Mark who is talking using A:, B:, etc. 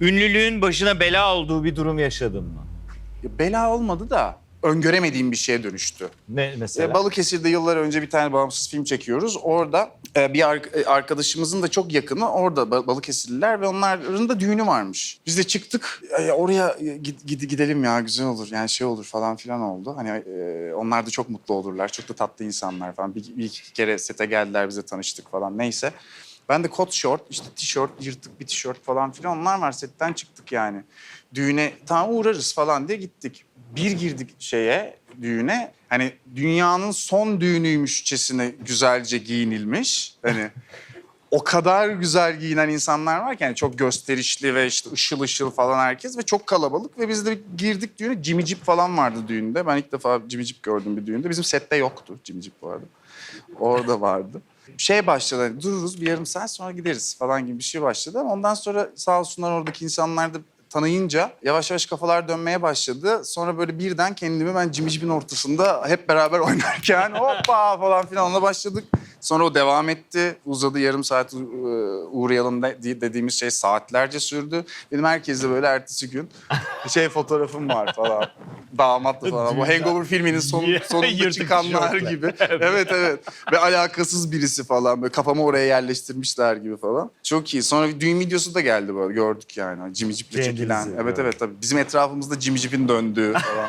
A: Ünlülüğün başına bela olduğu bir durum yaşadın mı?
B: Ya Bela olmadı da öngöremediğim bir şeye dönüştü.
A: Ne mesela?
B: E, Balıkesir'de yıllar önce bir tane bağımsız film çekiyoruz. Orada e, bir ar- e, arkadaşımızın da çok yakını orada Ba- Balıkesirliler ve onların da düğünü varmış. Biz de çıktık e, oraya e, gid- gid- gidelim ya güzel olur yani şey olur falan filan oldu. Hani e, onlar da çok mutlu olurlar. Çok da tatlı insanlar falan. Bir, bir iki kere sete geldiler bize tanıştık falan neyse. Ben de kot şort, işte tişört, yırtık bir tişört falan filan onlar var. Setten çıktık yani. Düğüne tamam uğrarız falan diye gittik. Bir girdik şeye, düğüne. Hani dünyanın son düğünüymüşçesine güzelce giyinilmiş. Hani o kadar güzel giyinen insanlar var ki yani çok gösterişli ve işte ışıl ışıl falan herkes ve çok kalabalık ve biz de girdik düğüne Jeep falan vardı düğünde. Ben ilk defa Jeep gördüm bir düğünde. Bizim sette yoktu bu arada. Orada vardı. Şey başladı hani dururuz bir yarım saat sonra gideriz falan gibi bir şey başladı ama ondan sonra sağ olsunlar oradaki insanlar da tanıyınca yavaş yavaş kafalar dönmeye başladı. Sonra böyle birden kendimi ben Jeep'in ortasında hep beraber oynarken hoppa falan filan ona başladık. Sonra o devam etti. Uzadı yarım saat e, uğrayalım de- dediğimiz şey saatlerce sürdü. Benim herkesle böyle ertesi gün şey fotoğrafım var falan. Damatlı falan. Bu Hangover filminin son, sonunda çıkanlar gibi. evet evet. Ve alakasız birisi falan. Böyle kafamı oraya yerleştirmişler gibi falan. Çok iyi. Sonra bir düğün videosu da geldi böyle. Gördük yani. Jimmy Jeep'le çekilen. Evet
A: evet.
B: evet tabii. Bizim etrafımızda Jimmy Jeep'in döndüğü falan.